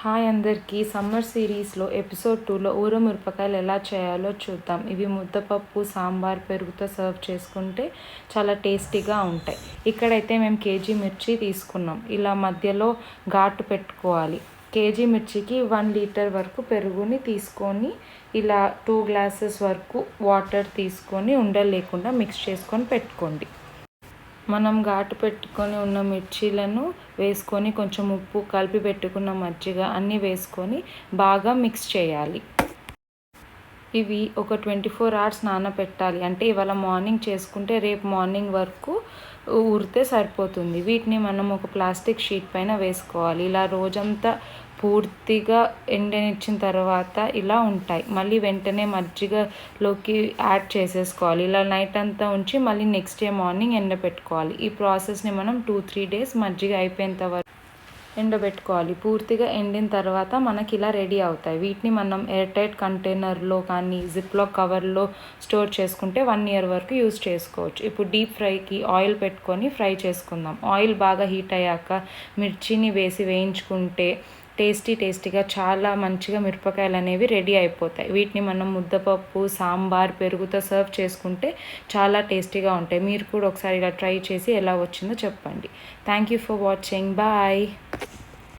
Hi అందరికీ. Summer సిరీస్లో episode టూలో ఊర మిరపకాయలు ఎలా చేయాలో చూద్దాం. ఇవి ముద్దపప్పు సాంబార్ పెరుగుతో సర్వ్ చేసుకుంటే చాలా టేస్టీగా ఉంటాయి. ఇక్కడైతే మేము కేజీ మిర్చి తీసుకున్నాం. ఇలా మధ్యలో ఘాటు పెట్టుకోవాలి. కేజీ మిర్చికి వన్ లీటర్ వరకు పెరుగుని తీసుకొని ఇలా టూ గ్లాసెస్ వరకు వాటర్ తీసుకొని ఉండలేకుండా మిక్స్ చేసుకొని పెట్టుకోండి. మనం ఘాటు పెట్టుకొని ఉన్న మిర్చీలను వేసుకొని కొంచెం ఉప్పు కలిపి పెట్టుకున్న మజ్జిగ అన్నీ వేసుకొని బాగా మిక్స్ చేయాలి. ఇవి ఒక ట్వంటీ ఫోర్ అవర్స్ నానబెట్టాలి అంటే ఇవాళ మార్నింగ్ చేసుకుంటే రేపు మార్నింగ్ వరకు ఊరితే సరిపోతుంది. వీటిని మనం ఒక ప్లాస్టిక్ షీట్ పైన వేసుకోవాలి. ఇలా రోజంతా పూర్తిగా ఎండనిచ్చిన తర్వాత ఇలా ఉంటాయి. మళ్ళీ వెంటనే మజ్జిగలోకి యాడ్ చేసేసుకోవాలి. ఇలా నైట్ అంతా ఉంచి మళ్ళీ నెక్స్ట్ డే మార్నింగ్ ఎండబెట్టుకోవాలి. ఈ ప్రాసెస్ని మనం టూ త్రీ డేస్ మజ్జిగ అయిపోయేంత వరకు ఎండబెట్టుకోవాలి. పూర్తిగా ఎండిన తర్వాత మనకి ఇలా రెడీ అవుతాయి. వీటిని మనం ఎయిర్ టైట్ కంటైనర్లో కానీ జిప్లో కవర్లో స్టోర్ చేసుకుంటే వన్ ఇయర్ వరకు యూజ్ చేసుకోవచ్చు. ఇప్పుడు డీప్ ఫ్రైకి ఆయిల్ పెట్టుకొని ఫ్రై చేసుకుందాం. ఆయిల్ బాగా హీట్ అయ్యాక మిర్చిని వేసి వేయించుకుంటే టేస్టీ టేస్టీగా చాలా మంచిగా మిరపకాయలు అనేవి రెడీ అయిపోతాయి. వీటిని మనం ముద్దపప్పు సాంబార్ పెరుగుతో సర్వ్ చేసుకుంటే చాలా టేస్టీగా ఉంటాయి. మీరు కూడా ఒకసారి ఇలా ట్రై చేసి ఎలా వచ్చిందో చెప్పండి. Thank you for watching bye